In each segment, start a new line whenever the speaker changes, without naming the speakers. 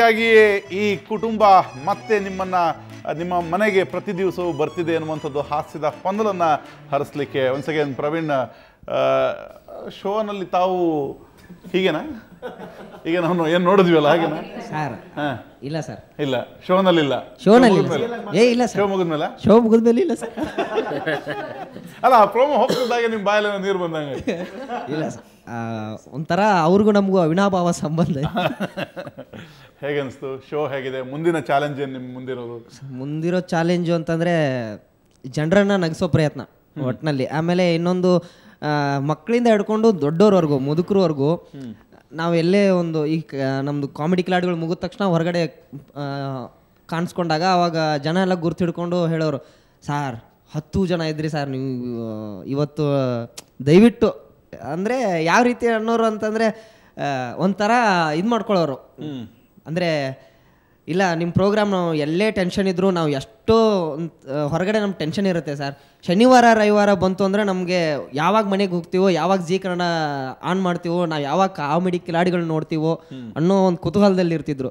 ರೀತಿಯಾಗಿಯೇ ಈ ಕುಟುಂಬ ಮತ್ತೆ ನಿಮ್ಮನ್ನ ನಿಮ್ಮ ಮನೆಗೆ ಪ್ರತಿ ದಿವಸವೂ ಬರ್ತಿದೆ ಅನ್ನುವಂಥದ್ದು ಹಾಸ್ಯದ ಪಂದಲನ್ನು ಹರಿಸ್ಲಿಕ್ಕೆ ಒನ್ಸ್ ಅಗೇನ್ ಪ್ರವೀಣ್ ಶೋನಲ್ಲಿ ತಾವು ಹೀಗೇನಾ? ಈಗ ನಾವು ಏನು ನೋಡಿದ್ವಲ್ಲ ಹಾಗೇನಾ?
ಸರ್ ಇಲ್ಲ ಸರ್
ಇಲ್ಲ ಶೋನಲ್ಲಿ ಇಲ್ಲ.
ಶೋನಲ್ಲಿ ಇಲ್ಲ
ಮುಗಿದ್ಮೇಲೆ?
ಸರ್. ಏ ಇಲ್ಲ
ಶೋ
ಮುಗಿದ
ಮುಗಿದ್ಮೇಲೆ?
ಶೋ ಮುಗಿದ್ಮೇಲೆ ಇಲ್ಲ ಸರ್
ಅಲ್ಲ ಪ್ರೋಮೋ ಹೋಗ್ತಿದ್ದಾಗ ನಿಮ್ಮ ಬಾಯಲ್ಲಿ ನೀರು ಬಂದಂಗೆ
ಇಲ್ಲ ಸರ್ ಒಂಥರ ಅವ್ರಿಗೂ ನಮಗೂ ಅವಿನಾಭಾವ ಸಂಬಂಧ.
ಹೇಗೆ ಅನಿಸ್ತು ಶೋ ಹೇಗಿದೆ? ಮುಂದಿನ ಚಾಲೆಂಜ್ ಏನು ನಿಮ್ಮ ಮುಂದಿರೋದು?
ಮುಂದಿರೋ ಚಾಲೆಂಜು ಅಂತಂದರೆ ಜನರನ್ನು ನಗಿಸೋ ಪ್ರಯತ್ನ ಒಟ್ಟಿನಲ್ಲಿ ಆಮೇಲೆ ಇನ್ನೊಂದು ಮಕ್ಕಳಿಂದ ಹಿಡ್ಕೊಂಡು ದೊಡ್ಡೋರ್ವರೆಗೂ ಮುದುಕರವರೆಗೂ ನಾವು ಎಲ್ಲೇ ಒಂದು ಈ ನಮ್ಮದು ಕಾಮಿಡಿ ಕ್ಲಾಡ್ಗಳು ಮುಗಿದ ತಕ್ಷಣ ಹೊರಗಡೆ ಕಾಣಿಸ್ಕೊಂಡಾಗ ಅವಾಗ ಜನ ಎಲ್ಲ ಗುರ್ತು ಹಿಡ್ಕೊಂಡು ಹೇಳೋರು ಸಾರ್ ಹತ್ತು ಜನ ಇದ್ರಿ ಸರ್ ನೀವು ಇವತ್ತು ದಯವಿಟ್ಟು. ಅಂದರೆ ಯಾವ ರೀತಿ ಅನ್ನೋರು ಅಂತಂದರೆ ಒಂಥರ ಇದು ಮಾಡ್ಕೊಳ್ಳೋರು. ಅಂದರೆ ಇಲ್ಲ ನಿಮ್ಮ ಪ್ರೋಗ್ರಾಮ್ ನಾವು ಎಲ್ಲೇ ಟೆನ್ಷನ್ ಇದ್ದರೂ ನಾವು ಎಷ್ಟೋ ಹೊರಗಡೆ ನಮ್ಗೆ ಟೆನ್ಷನ್ ಇರುತ್ತೆ ಸರ್ ಶನಿವಾರ ರವಿವಾರ ಬಂತು ಅಂದರೆ ನಮಗೆ ಯಾವಾಗ ಮನೆಗೆ ಹೋಗ್ತೀವೋ ಯಾವಾಗ ಜಿ ಕನ್ನಡ ಆನ್ ಮಾಡ್ತೀವೋ ನಾವು ಯಾವಾಗ ಕಾಮಿಡಿ ಕಿಲಾಡಿಗಳು ನೋಡ್ತೀವೋ ಅನ್ನೋ ಒಂದು ಕುತೂಹಲದಲ್ಲಿ ಇರ್ತಿದ್ರು.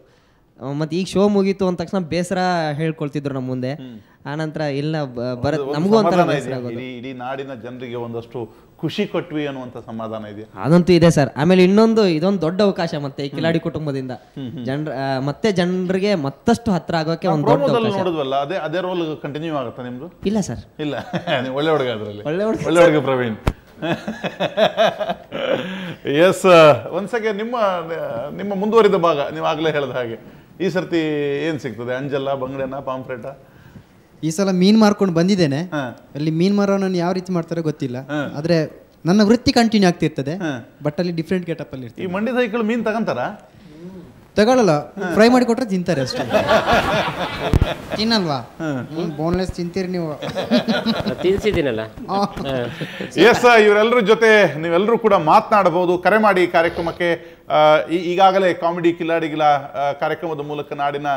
ಮತ್ತು ಈಗ ಶೋ ಮುಗೀತು ಅಂದ ತಕ್ಷಣ ಬೇಸರ ಹೇಳ್ಕೊಳ್ತಿದ್ರು ನಮ್ಮ ಮುಂದೆ. ಆನಂತರ ಇಲ್ಲ
ಬರ
ನಮಗೂ ಒಂಥರ ಬೇಸರ? ಆಗೋದು.
ಇಡೀ ನಾಡಿನ ಜನರಿಗೆ ಒಂದಷ್ಟು ಖುಷಿ ಕೊಟ್ವಿ ಅನ್ನುವಂಥ ಸಮಾಧಾನ ಇದೆಯಾ?
ಅದಂತೂ ಇದೆ ಸರ್. ಆಮೇಲೆ ಇನ್ನೊಂದು ಇದೊಂದು ದೊಡ್ಡ ಅವಕಾಶ ಮತ್ತೆ ಈ ಕಿಲಾಡಿ ಕುಟುಂಬದಿಂದ. ಜನರ ಮತ್ತೆ ಜನರಿಗೆ ಮತ್ತಷ್ಟು ಹತ್ರ ಆಗೋಕೆ ಒಂದು
ನೋಡಿದ್ವಲ್ಲ ಅದೇ ಅದೇ ರೋಲ್ ಕಂಟಿನ್ಯೂ ಆಗುತ್ತಾ ನಿಮ್ದು?
ಇಲ್ಲ ಸರ್.
ಇಲ್ಲ. ಒಳ್ಳೆ ಹುಡುಗ ಅದರಲ್ಲಿ.
ಒಳ್ಳೆ ಹುಡುಗ.
ಒಳ್ಳೆ ಹುಡುಗ ಪ್ರವೀಣ್. ಎಸ್ ಒಂದ್ಸಗೆ ನಿಮ್ಮ ನಿಮ್ಮ ಮುಂದುವರಿದ ಭಾಗ ನೀವು ಆಗಲೇ ಹೇಳಿದ ಹಾಗೆ. ಈ ಸರ್ತಿ ಏನ್ ಸಿಗ್ತದೆ? ಅಂಜಲ್ಲ ಬಂಗಡೆನ ಪಾಂಫ್ರೆಟ
ಈ ಸಲ ಮೀನ್ ಮಾರ್ಕೊಂಡು ಬಂದಿದ್ದೇನೆ. ಅಲ್ಲಿ ಮೀನ್ ಮಾರೋನನ್ನು ಯಾವ ರೀತಿ ಮಾಡ್ತಾರೆ ಗೊತ್ತಿಲ್ಲ. ಆದ್ರೆ ನನ್ನ ವೃತ್ತಿ ಕಂಟಿನ್ಯೂ ಆಗ್ತಿರ್ತದೆ. ಬಟ್ ಅಲ್ಲಿ ಡಿಫ್ರೆಂಟ್ ಗೆಟಪ್ ಅಲ್ಲಿ
ಈ ಮಂಡಿ ಸೈಕಲ್ ಮೀನ್ ತಗಂತಾರ?
ತಗೊಳ್ಳಲ್ಲ ಫ್ರೈ ಮಾಡಿ ಕೊಟ್ರೆ ತಿಂತಾರೆ ಅಷ್ಟೇ. ತಿನ್ನಲ್ವಾ? ಬೋನ್ಲೆಸ್ ತಿಂತೀರಿ ನೀವು.
ತಿನ್ಸಿದ್ದೀನಲ್ಲ.
ಎಸ್ ಇವರೆಲ್ಲರ ಜೊತೆ ನೀವೆಲ್ಲರೂ ಕೂಡ ಮಾತನಾಡಬಹುದು. ಕರೆ ಮಾಡಿ ಈ ಕಾರ್ಯಕ್ರಮಕ್ಕೆ ಈಗಾಗಲೇ ಕಾಮಿಡಿ ಕಿಲಾಡಿಗಳ ಕಾರ್ಯಕ್ರಮದ ಮೂಲಕ ನಾಡಿನ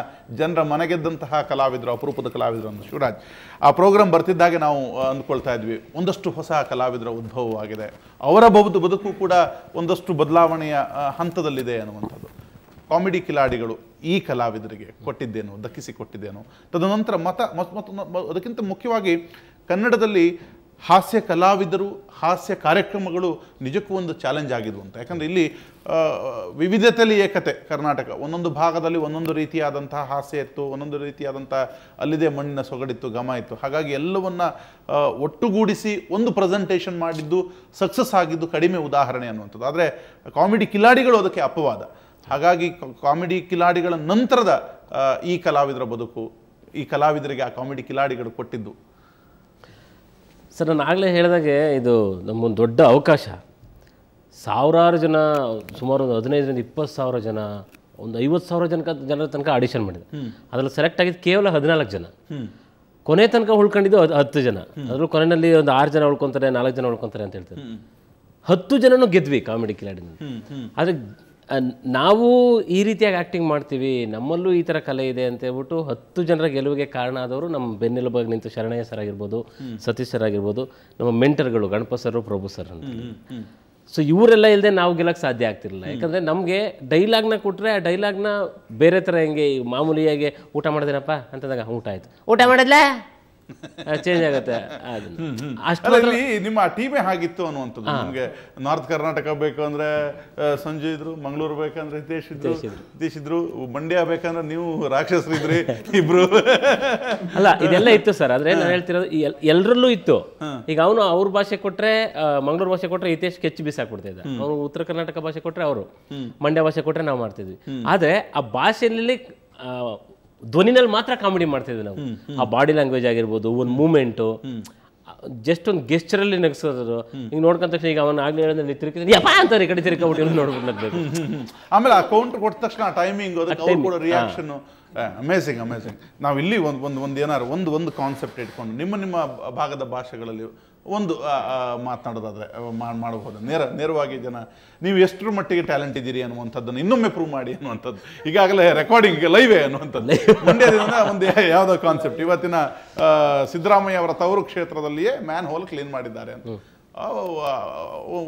ಜನರ ಮನೆಗೆದ್ದಂತಹ ಕಲಾವಿದರು ಅಪರೂಪದ ಕಲಾವಿದರು ಅಂದ್ರೆ ಶಿವರಾಜ್. ಆ ಪ್ರೋಗ್ರಾಮ್ ಬರ್ತಿದ್ದಾಗೆ ನಾವು ಅಂದ್ಕೊಳ್ತಾ ಇದ್ವಿ. ಒಂದಷ್ಟು ಹೊಸ ಕಲಾವಿದರ ಉದ್ಭವವಾಗಿದೆ. ಅವರ ಬದುಕು ಬದುಕು ಕೂಡ ಒಂದಷ್ಟು ಬದಲಾವಣೆಯ ಹಂತದಲ್ಲಿದೆ ಅನ್ನುವಂಥದ್ದು. ಕಾಮಿಡಿ ಕಿಲಾಡಿಗಳು ಈ ಕಲಾವಿದರಿಗೆ ಕೊಟ್ಟಿದ್ದೇನು ದಕ್ಕಿಸಿ ಕೊಟ್ಟಿದ್ದೇನು ತದನಂತರ ಮತ, ಮತ್- ಮತ್- ಅದಕ್ಕಿಂತ ಮುಖ್ಯವಾಗಿ ಕನ್ನಡದಲ್ಲಿ ಹಾಸ್ಯ ಕಲಾವಿದರು, ಹಾಸ್ಯ ಕಾರ್ಯಕ್ರಮಗಳು ನಿಜಕ್ಕೂ ಒಂದು ಚಾಲೆಂಜ್ ಆಗಿದ್ವು ಅಂತ. ಯಾಕಂದರೆ ಇಲ್ಲಿ ವಿವಿಧತೆಯಲ್ಲಿ ಏಕತೆ ಕರ್ನಾಟಕ. ಒಂದೊಂದು ಭಾಗದಲ್ಲಿ ಒಂದೊಂದು ರೀತಿಯಾದಂತಹ ಹಾಸ್ಯ ಇತ್ತು, ಒಂದೊಂದು ರೀತಿಯಾದಂಥ ಅಲ್ಲಿದೆ ಮಣ್ಣಿನ ಸೊಗಡಿತ್ತು ಗಮ ಇತ್ತು. ಹಾಗಾಗಿ ಎಲ್ಲವನ್ನ ಒಟ್ಟುಗೂಡಿಸಿ ಒಂದು ಪ್ರೆಸೆಂಟೇಷನ್ ಮಾಡಿದ್ದು ಸಕ್ಸಸ್ ಆಗಿದ್ದು ಕಡಿಮೆ ಉದಾಹರಣೆ ಅನ್ನುವಂಥದ್ದು. ಆದರೆ, ಕಾಮಿಡಿ ಕಿಲಾಡಿಗಳು ಅದಕ್ಕೆ ಅಪವಾದ. ಹಾಗಾಗಿ ಕಾಮಿಡಿ ಕಿಲಾಡಿಗಳ ನಂತರದ ಈ ಕಲಾವಿದರ ಬದುಕು ಈ ಕಲಾವಿದರಿಗೆ ಆ ಕಾಮಿಡಿ ಕಿಲಾಡಿಗಳು ಕೊಟ್ಟಿದ್ದು.
ಸರ್ ನಾನು ಆಗಲೇ ಹೇಳಿದಾಗೆ ಇದು ನಮ್ಮೊಂದು ದೊಡ್ಡ ಅವಕಾಶ. ಸಾವಿರಾರು ಜನ ಸುಮಾರು ಒಂದು ಹದಿನೈದರಿಂದ ಇಪ್ಪತ್ತು ಸಾವಿರ ಜನ ಒಂದು ಐವತ್ತು ಸಾವಿರ ಜನಕ ಜನರ ತನಕ ಆಡಿಷನ್ ಮಾಡಿದೆ. ಅದರಲ್ಲಿ ಸೆಲೆಕ್ಟ್ ಆಗಿದ್ದು ಕೇವಲ ಹದಿನಾಲ್ಕು ಜನ. ಕೊನೆ ತನಕ ಉಳ್ಕೊಂಡಿದ್ದು ಹತ್ತು ಜನ. ಅದರಲ್ಲೂ ಕೊನೆಯಲ್ಲಿ ಒಂದು ಆರು ಜನ ಉಳ್ಕೊತಾರೆ ನಾಲ್ಕು ಜನ ಉಳ್ಕೊತಾರೆ ಅಂತ ಹೇಳ್ತಾರೆ. ಹತ್ತು ಜನನೂ ಗೆದ್ವಿ ಕಾಮಿಡಿ ಕಿಲಾಡಿನ ಆದರೆ ನಾವು ಈ ರೀತಿಯಾಗಿ ಆ್ಯಕ್ಟಿಂಗ್ ಮಾಡ್ತೀವಿ. ನಮ್ಮಲ್ಲೂ ಈ ಥರ ಕಲೆ ಇದೆ ಅಂತ ಹೇಳ್ಬಿಟ್ಟು ಹತ್ತು ಜನರ ಗೆಲುವಿಗೆ ಕಾರಣ ಆದವರು ನಮ್ಮ ಬೆನ್ನೆಲುಬಾಗಿ ನಿಂತು ಶರಣಯ್ಯ ಸರ್ ಆಗಿರ್ಬೋದು ಸತೀಶ್ ಸರ್ ಆಗಿರ್ಬೋದು ನಮ್ಮ ಮೆಂಟರ್ಗಳು ಗಣಪ ಸರ್ ಪ್ರಭು ಸರ್ ಅಂತ ಸೊ ಇವರೆಲ್ಲ ಇಲ್ಲದೆ ನಾವು ಗೆಲ್ಲಕ್ಕೆ ಸಾಧ್ಯ ಆಗ್ತಿರಲಿಲ್ಲ. ಯಾಕಂದರೆ ನಮಗೆ ಡೈಲಾಗ್ನ ಕೊಟ್ಟರೆ ಆ ಡೈಲಾಗ್ನ ಬೇರೆ ಥರ ಹೆಂಗೆ ಈ ಮಾಮೂಲಿಯಾಗಿ ಊಟ ಮಾಡಿದೇನಪ್ಪ ಅಂತಂದಾಗ ಊಟ ಆಯಿತು. ಊಟ ಮಾಡಿದ್ಲಾ? ಚೇಂಜ್ ಆಗುತ್ತೆ ಅಷ್ಟರಲ್ಲಿ
ಅದರಲ್ಲಿ ನಿಮ್ಮ ಟೀಮೇ ಹಾಗಿತ್ತು ಅನ್ನುವಂಥದ್ದು. ನಿಮಗೆ ನಾರ್ತ್ ಕರ್ನಾಟಕ ಬೇಕು ಅಂದ್ರೆ ಸಂಜೆ ಇದ್ರು ಮಂಗಳೂರು ಬೇಕಂದ್ರೆ ಹಿತೇಶ್ ಇದ್ರು ಹಿತೇಶ್ ಇದ್ರು. ಮಂಡ್ಯ ಬೇಕಂದ್ರೆ ನೀವು ರಾಕ್ಷಸರಿದ್ರಿ ಇಬ್ರು.
ಅಲ್ಲ ಇದೆಲ್ಲ ಇತ್ತು ಸರ್ ಆದ್ರೆ ನಾನು ಹೇಳ್ತಿರೋದು ಎಲ್ಲರಲ್ಲೂ ಎಲ್ರಲ್ಲೂ ಇತ್ತು. ಈಗ ಅವನು ಅವ್ರ ಭಾಷೆ ಕೊಟ್ರೆ ಮಂಗಳೂರು ಭಾಷೆ ಕೊಟ್ರೆ ಹಿತೇಶ್ ಕೆಚ್ಚು ಬಿಸಾಕ್ಬಿಡ್ತಿದ್ದ ಅವನು ಉತ್ತರ ಕರ್ನಾಟಕ ಭಾಷೆ ಕೊಟ್ರೆ ಅವರು. ಮಂಡ್ಯ ಭಾಷೆ ಕೊಟ್ರೆ ನಾವು ಮಾಡ್ತಿದ್ವಿ. ಆದ್ರೆ ಆ ಭಾಷೆಯಲ್ಲಿ ಧ್ವನಿನಲ್ಲಿ ಮಾತ್ರ ಕಾಮಿಡಿ ಮಾಡ್ತಿದ್ವಿ ನಾವು. ಆ ಬಾಡಿ ಲ್ಯಾಂಗ್ವೇಜ್ ಆಗಿರ್ಬೋದು ಒಂದು ಮೂಮೆಂಟು ಜಸ್ಟ್ ಒಂದು ಗೆಸ್ಚರಲ್ಲಿ ನಗಿಸೋದು ಈಗ ನೋಡ್ಕೊಂಡ ತಕ್ಷಣ ಈಗ ಅವನು ಆಗ್ಲೇ ಹೇಳಿದ್ರೆ ತಿರುಗಿ ಯಪ್ಪ! ಅಂತಾರೆ ಈ ಕಡೆ ತಿರುಗಿ ನೋಡ್ಬಿಟ್ಟು
ಆಮೇಲೆ ಆ ಕೌಂಟರ್ ಕೊಟ್ಟ ತಕ್ಷಣ ಟೈಮಿಂಗ್ ಅದಕ್ಕೆ ಅವ್ರು ಕೂಡ ರಿಯಾಕ್ಷನ್ ಅಮೇಸಿಂಗ್ ಅಮೇಝಿಂಗ್ ನಾವು ಇಲ್ಲಿ ಒಂದು ಒಂದು ಒಂದು ಏನಾರು ಒಂದು ಒಂದು ಕಾನ್ಸೆಪ್ಟ್ ಇಟ್ಕೊಂಡು ನಿಮ್ಮ ನಿಮ್ಮ ಭಾಗದ ಭಾಷೆಗಳಲ್ಲಿ ಒಂದು ಮಾತನಾಡೋದಾದ್ರೆ ಮಾಡಬಹುದು ನೇರ ನೇರವಾಗಿ ಜನ ನೀವು ಎಷ್ಟರ ಮಟ್ಟಿಗೆ ಟ್ಯಾಲೆಂಟ್ ಇದ್ದೀರಿ ಅನ್ನುವಂಥದ್ದನ್ನು ಇನ್ನೊಮ್ಮೆ ಪ್ರೂವ್ ಮಾಡಿ ಅನ್ನುವಂಥದ್ದು. ಈಗಾಗಲೇ ರೆಕಾರ್ಡಿಂಗ್ ಲೈವೇ ಅನ್ನುವಂಥದ್ದು. ದಿನ ಒಂದು ಯಾವುದೋ ಕಾನ್ಸೆಪ್ಟ್ ಇವತ್ತಿನ ಸಿದ್ದರಾಮಯ್ಯ ಅವರ ತವರು ಕ್ಷೇತ್ರದಲ್ಲಿಯೇ ಮ್ಯಾನ್ ಹೋಲ್ ಕ್ಲೀನ್ ಮಾಡಿದ್ದಾರೆ ಅಂತ.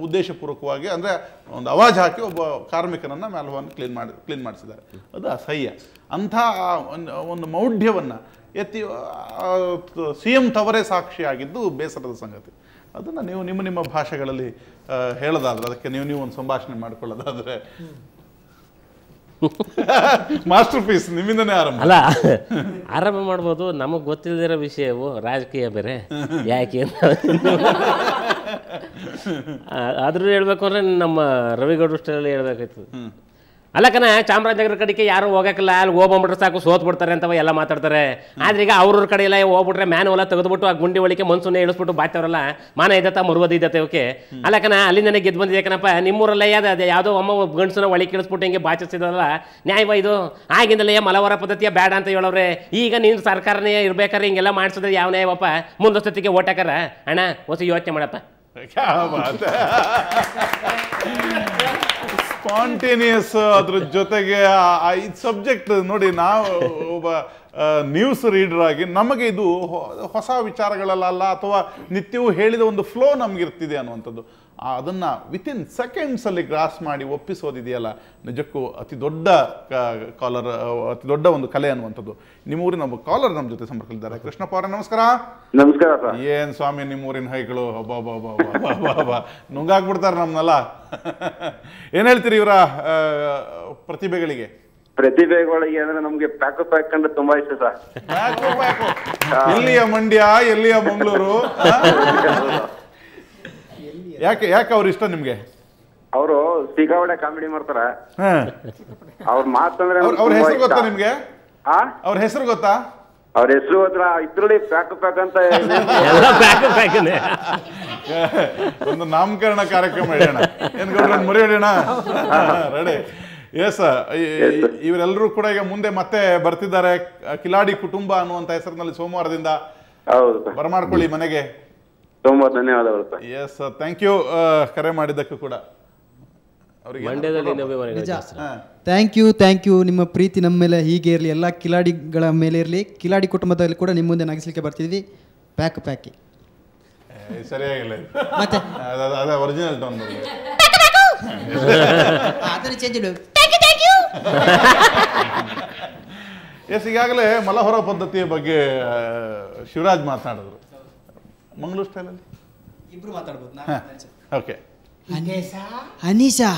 ಉದ್ದೇಶಪೂರ್ವಕವಾಗಿ ಅಂದರೆ ಒಂದು ಅವಾಜ್ ಹಾಕಿ ಒಬ್ಬ ಕಾರ್ಮಿಕನನ್ನು ಮ್ಯಾಲ್ವನ್ನು ಕ್ಲೀನ್ ಮಾಡಿ ಕ್ಲೀನ್ ಮಾಡಿಸಿದ್ದಾರೆ. ಅದು ಅಸಹ್ಯ. ಅಂಥ ಒಂದು- ಒಂದು ಮೌಢ್ಯವನ್ನು ಎತ್ತಿ ಸಿ ಎಂ ತವರೇ ಸಾಕ್ಷಿಯಾಗಿದ್ದು ಬೇಸರದ ಸಂಗತಿ. ಅದನ್ನು ನೀವು ನಿಮ್ಮ ನಿಮ್ಮ ಭಾಷೆಗಳಲ್ಲಿ ಹೇಳೋದಾದ್ರೆ ಅದಕ್ಕೆ ನೀವು ನೀವು ಒಂದು ಸಂಭಾಷಣೆ ಮಾಡ್ಕೊಳ್ಳೋದಾದ್ರೆ. ಮಾಸ್ಟರ್ ಪೀಸ್ ನಿಮ್ಮಿಂದನೇ ಆರಂಭ.
ಅಲ್ಲ ಆರಂಭ ಮಾಡ್ಬೋದು ನಮಗೆ ಗೊತ್ತಿಲ್ಲದಿರೋ ವಿಷಯವು ರಾಜಕೀಯ ಬೇರೆ. ಯಾಕೆ ಆದ್ರೂ ಹೇಳ್ಬೇಕು ಅಂದ್ರೆ ನಮ್ಮ ರವಿಗೌಡರು ಸ್ಟೈಲಲ್ಲಿ ಹೇಳ್ಬೇಕಾಯ್ತು ಅಲ್ಲ ಕಣ, ಚಾಮರಾಜನಗರ ಕಡೆಗೆ ಯಾರು ಹೋಗಕ್ಕಿಲ್ಲ, ಅಲ್ಲಿ ಹೋಗ್ಬಿಟ್ರೆ ಸಾಕು, ಸೋತ್ ಬಿಡ್ತಾರೆ ಅಂತ ಎಲ್ಲ ಮಾತಾಡ್ತಾರೆ. ಆದ್ರೆ ಈಗ ಅವ್ರವ್ರ ಕಡೆ ಎಲ್ಲ ಹೋಗ್ಬಿಟ್ರೆ ಮ್ಯಾನ್ ಹೊಲ ತೆಗೆದ್ಬಿಟ್ಟು ಆ ಗುಂಡಿ ಒಳಿಕೆ ಮನ್ಸೂನ್ ಇಳಿಸ್ಬಿಟ್ಟು ಬಾಯ್ತವ್ರಲ್ಲ, ಮಾನ ಇದತ್ತ ಮರುವದ ಇದತ್ತೆ ಓಕೆ ಅಲ್ಲ ಕಣ ಅಲ್ಲಿಂದನೇ ಗೆದ್ದು ಬಂದಿದೆ ಕಣಪ್ಪ, ನಿಮ್ಮೂರಲ್ಲ ಯಾವ್ದು ಅದೇ ಯಾವುದೋ ಅಮ್ಮ ಗಂಡಸನ ಒಳಗೆ ಇಳಿಸ್ಬಿಟ್ಟು ಹಿಂಗೆ ಬಾಚಿಸಿದಲ್ಲ ನ್ಯಾಯವ ಇದು. ಆಗಿಂದಲೇ ಮಲವರ ಪದ್ಧತಿಯ ಬೇಡ ಅಂತ ಹೇಳೋರೆ ಈಗ ನೀನು ಸರ್ಕಾರನೇ ಇರ್ಬೇಕಾದ್ರೆ ಹಿಂಗೆಲ್ಲ ಮಾಡಿಸಿದ್ರೆ ಯಾವ ನ್ಯಾಯವಪ್ಪ? ಮುಂದೊಸ್ತತಿಗೆ ಓಟಾಕರ ಅಣ್ಣ ಹೊಸ ಯೋಚನೆ ಮಾಡಪ್ಪ.
ಬಾತ್ ಸ್ಪಾಂಟೇನಿಯಸ್ ಅದ್ರ ಜೊತೆಗೆ, ಆ ಸಬ್ಜೆಕ್ಟ್ ನೋಡಿ ನಾವು ಒಬ್ಬ ನ್ಯೂಸ್ ರೀಡರ್ ಆಗಿ ನಮಗೆ ಇದು ಹೊಸ ವಿಚಾರಗಳಲ್ಲ ಅಥವಾ ನಿತ್ಯವೂ ಹೇಳಿದ ಒಂದು ಫ್ಲೋ ನಮಗಿರ್ತಿದೆ ಅನ್ನುವಂಥದ್ದು. ಅದನ್ನ ವಿತಿನ್ ಸೆಕೆಂಡ್ಸ್ ಅಲ್ಲಿ ಗ್ರಾಸ್ ಮಾಡಿ ಒಪ್ಪಿಸೋದಿದೆಯಲ್ಲ ನಿಜಕ್ಕೂ ಅತಿ ದೊಡ್ಡ ಕಾಲರ್ ಅತಿ ದೊಡ್ಡ ಒಂದು ಕಲೆ ಅನ್ನುವಂಥದ್ದು. ನಿಮ್ಮೂರಿನ ಒಬ್ಬ ಕಾಲರ್ ನಮ್ಮ ಜೊತೆ ಸಂಪರ್ಕದಲ್ಲಿದ್ದಾರೆ. ಕೃಷ್ಣಪ್ಪ ಅವರೇ ನಮಸ್ಕಾರ.
ನಮಸ್ಕಾರ
ಏನ್ ಸ್ವಾಮಿ ನಿಮ್ಮೂರಿನ ಹೈಗಳು? ಅಬ್ಬಾ ನುಂಗಾಕ್ಬಿಡ್ತಾರೆ ನಮ್ನಲ್ಲ. ಏನ್ ಹೇಳ್ತೀರಿ ಇವರ ಪ್ರತಿಭೆಗಳಿಗೆ?
ಪ್ರತಿಭೆಗಳಿಗೆ ಅಂದ್ರೆ ನಮ್ಗೆ ಪ್ಯಾಕು ಪ್ಯಾಕ್ ಕಂಡ್ರೆ ತುಂಬಾ ಇಷ್ಟ ಸರ್.
ಎಲ್ಲಿಯ ಮಂಡ್ಯ ಎಲ್ಲಿಯ ಮಂಗಳೂರು? ಯಾಕೆ ಯಾಕೆ ಅವ್ರ ಇಷ್ಟ ನಿಮ್ಗೆ?
ಅವರು ಸಿಗಾವಡೆ ಕಾಮಿಡಿ ಮಾಡ್ತಾರೆ. ಅವ್ರ ಮಾತಂದ್ರೆ
ಅವ್ರ ಅವ್ರ ಹೆಸರು ಗೊತ್ತಾ ನಿಮ್ಗೆ?
ಆ?
ಅವ್ರ ಹೆಸರು ಗೊತ್ತಾ?
ಅವ್ರ ಹೆಸರು ಹತ್ರ ಇದ್ರಲ್ಲಿ ಪ್ಯಾಕ್ ಪ್ಯಾಕ್ ಅಂತ
ಒಂದು ನಾಮಕರಣ ಕಾರ್ಯಕ್ರಮ ಹೇಳೋಣ. ಏನ್ ಮರಿ ಹಿಡಿಯೋಣ? ರೆಡಿ ಎಸ್ ಇವರೆಲ್ಲರೂ ಕೂಡ ಈಗ ಮುಂದೆ ಮತ್ತೆ ಬರ್ತಿದ್ದಾರೆ. ಕಿಲಾಡಿ ಕುಟುಂಬ ಅನ್ನುವಂತ ಹೆಸರಿನಲ್ಲಿ ಸೋಮವಾರದಿಂದ
ಹೌದು ಸರ್
ಬರಮಾಡ್ಕೊಳ್ಳಿ ಮನೆಗೆ.
ತುಂಬಾ ಧನ್ಯವಾದಗಳು ಸರ್.
ಎಸ್ ಥ್ಯಾಂಕ್ ಯು ಕರೆ ಮಾಡಿದ್ದಕ್ಕೂ ಕೂಡ.
ಥ್ಯಾಂಕ್ ಯು ಥ್ಯಾಂಕ್ ಯು ನಿಮ್ಮ ಪ್ರೀತಿ ನಮ್ಮ ಮೇಲೆ ಹೀಗೆ ಇರಲಿ ಎಲ್ಲ ಕಿಲಾಡಿಗಳ ಮೇಲೆ ಇರಲಿ. ಕಿಲಾಡಿ ಕುಟುಂಬದಲ್ಲಿ ಕೂಡ ನಿಮ್ಮ ಮುಂದೆ ನಗಿಸ್ಲಿಕ್ಕೆ ಬರ್ತಿದ್ವಿ. ಪ್ಯಾಕ್ ಪ್ಯಾಕಿ
ಸರಿಯಾಗಿಲ್ಲ
ಮತ್ತೆ?
ಅದ- ಅದ- ಅದೇ ಒರಿಜಿನಲ್ ಟೋನ್
ಅದನ್ನು ಚೇಂಜ್ ಇಡು.
ಎಸ್ ಈಗಾಗಲೇ ಮಲಹೊರ ಪದ್ಧತಿಯ ಬಗ್ಗೆ ಶಿವರಾಜ್ ಮಾತನಾಡಿದ್ರು. ಮಂಗಳೂರು ಸ್ಟೈಲಲ್ಲಿ
ಇಬ್ರು ಮಾತಾಡ್ಬೋದು
ಓಕೆ
ಅನೀಶಾ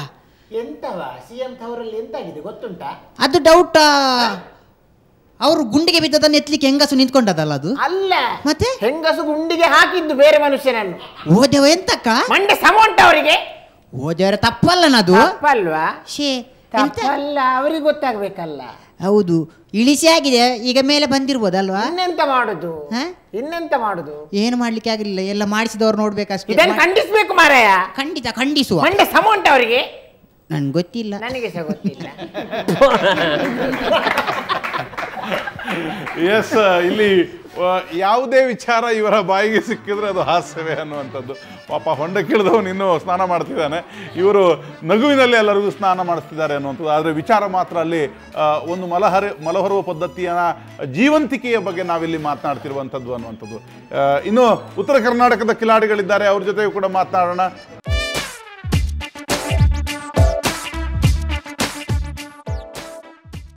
ಎಂತವ? ಸಿ ಎಂ ತವರಲ್ಲಿ ಎಂತಾಗಿದೆ? ಗೊತ್ತುಂಟಾ?
ಅದು ಡೌಟಾ ಅವರು ಗುಂಡಿಗೆ ಬಿದ್ದದನ್ನು ಎತ್ತಲಿಕ್ಕೆ ಹೆಂಗಸು ನಿಂತ್ಕೊಂಡದಲ್ಲ ಅದು?
ಅಲ್ಲ.
ಮತ್ತೆ?
ಹೆಂಗಸು ಗುಂಡಿಗೆ ಹಾಕಿದ್ದು ಬೇರೆ ಮನುಷ್ಯನನ್ನು.
ಓದೇವ ಎಂತಕ್ಕ?
ಮಂಡೆ ಸಮ ಉಂಟ ಅವರಿಗೆ?
ಓದೇವರ ತಪ್ಪಲ್ಲನದು
ತಪ್ಪಲ್ವಾ?
ಶೇ
ತಪ್ಪಲ್ಲ ಅವರಿಗೆ ಗೊತ್ತಾಗ್ಬೇಕಲ್ಲ.
ಹೌದು. ಇಳಿಸಿ ಆಗಿದೆ. ಈಗ ಮೇಲೆ ಬಂದಿರ್ಬೋದಲ್ವಾ?
ಇನ್ನೆಂತ ಮಾಡುದು?
ಹಾ?
ಇನ್ನೆಂತ ಮಾಡುದು?
ಏನು ಮಾಡ್ಲಿಕ್ಕೆ ಆಗಲಿಲ್ಲ ಎಲ್ಲ ಮಾಡಿಸಿದವ್ರು ನೋಡ್ಬೇಕಷ್ಟೇ.
ಇದನ್ನು ಖಂಡಿಸ್ಬೇಕು ಮಾರಾಯ.
ಖಂಡಿತ ಖಂಡಿಸುವ.
ಮಂಡೆ ಸಮ ಉಂಟ ಅವರಿಗೆ?
ನನ್ಗೆ ಗೊತ್ತಿಲ್ಲ.
ನನಗೆ ಸಹ ಗೊತ್ತಿಲ್ಲ.
ಎಸ್ ಇಲ್ಲಿ ಯಾವುದೇ ವಿಚಾರ ಇವರ ಬಾಯಿಗೆ ಸಿಕ್ಕಿದ್ರೆ ಅದು ಹಾಸ್ಯವೇ ಅನ್ನುವಂಥದ್ದು. ಪಾಪ ಹೊಂಡ ಕಿಳಿದವನು ಇನ್ನೂ ಸ್ನಾನ ಮಾಡ್ತಿದ್ದಾನೆ. ಇವರು ನಗುವಿನಲ್ಲಿ ಎಲ್ಲರಿಗೂ ಸ್ನಾನ ಮಾಡಿಸ್ತಿದ್ದಾರೆ ಅನ್ನುವಂಥದ್ದು. ಆದರೆ ವಿಚಾರ ಮಾತ್ರ ಅಲ್ಲಿ ಒಂದು ಮಲಹರಿ, ಮಲಹರುವ ಪದ್ಧತಿಯ ಜೀವಂತಿಕೆಯ ಬಗ್ಗೆ ನಾವಿಲ್ಲಿ ಮಾತನಾಡ್ತಿರುವಂಥದ್ದು ಅನ್ನುವಂಥದ್ದು. ಇನ್ನು ಉತ್ತರ ಕರ್ನಾಟಕದ ಕಿಲಾಡಿಗಳಿದ್ದಾರೆ. ಅವ್ರ ಜೊತೆಗೂ ಕೂಡ ಮಾತನಾಡೋಣ.